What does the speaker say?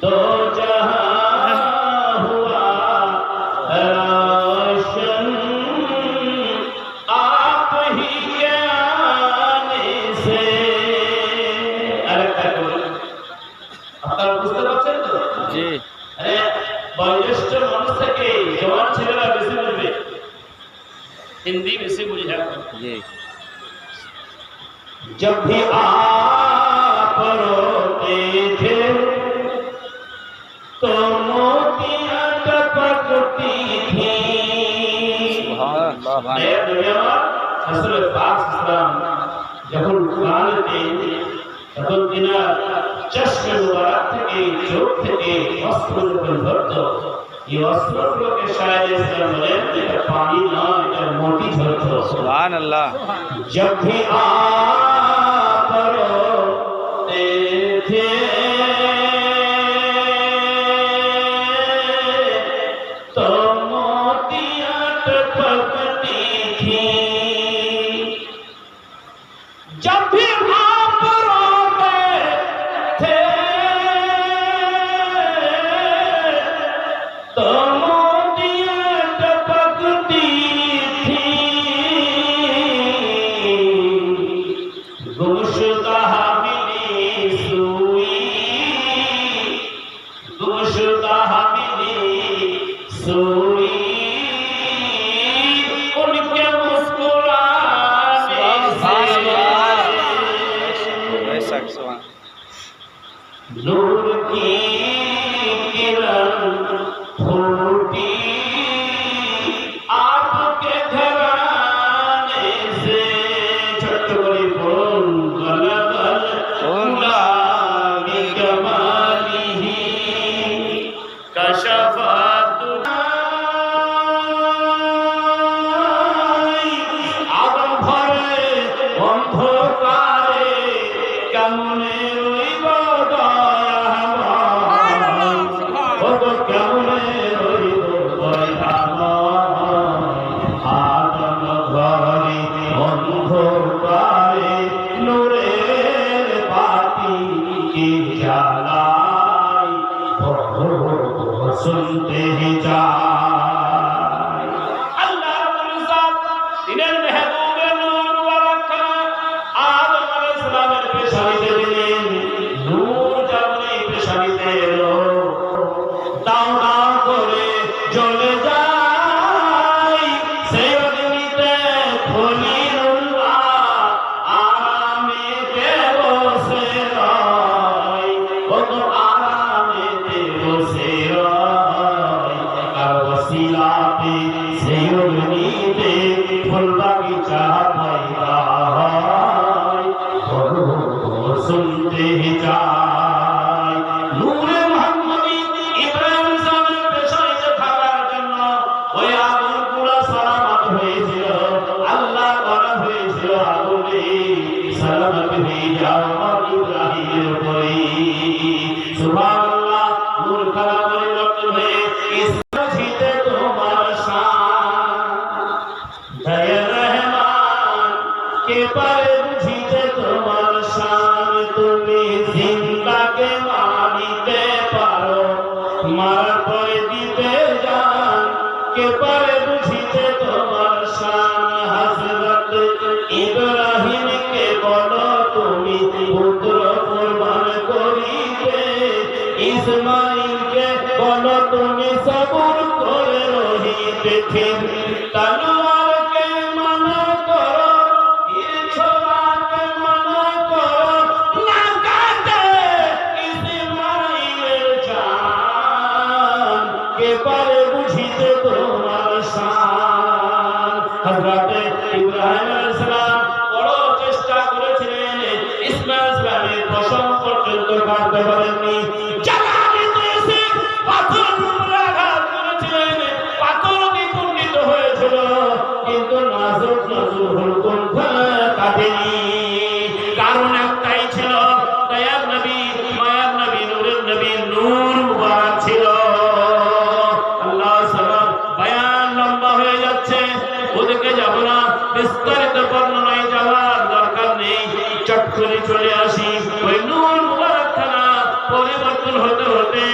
তো জি আরে বয়োজ্যেষ্ঠ মানুষ থেকে জওয়ান ছেলেরা বেশি বুঝবে হিন্দি বেশি বুঝে জি जब भी आप سبحان اللہ۔ جب بھی কোরআনতে کرو তিনার চশমে नूर की किरण फूटी आपके घराने से छटकरी बोल गलगल गुलाबी कमाली कशफत আদম ভরে অন্ধকারে কেমনে আমার ইব্রাহিমের উপরে সুবহানাল্লাহ, নূর খানা পরিবর্তন হয়ে ইসমাজিতে তোমার শান। দয়া রহমান, কে পারে বুঝিতে তোমার শান? তুমি জিন্দাকে মারিতে পারো, মারার পরে দিতে যান। কে ইসমাইলকে বলো তুমি সবর করে রহিতে তলোয়ারকে মানা করো ছোড়াকে মানা করো। কাটে ইসমাইলের জান, কে পারে বুঝিতে তোমার শান হযরত ওদিকে যাব না। বিস্তারিত বর্ণনায় যাওয়ার দরকার নেই। চট করে চলে আসি। ওই নূর মুবারক পরিবর্তন হতে হতে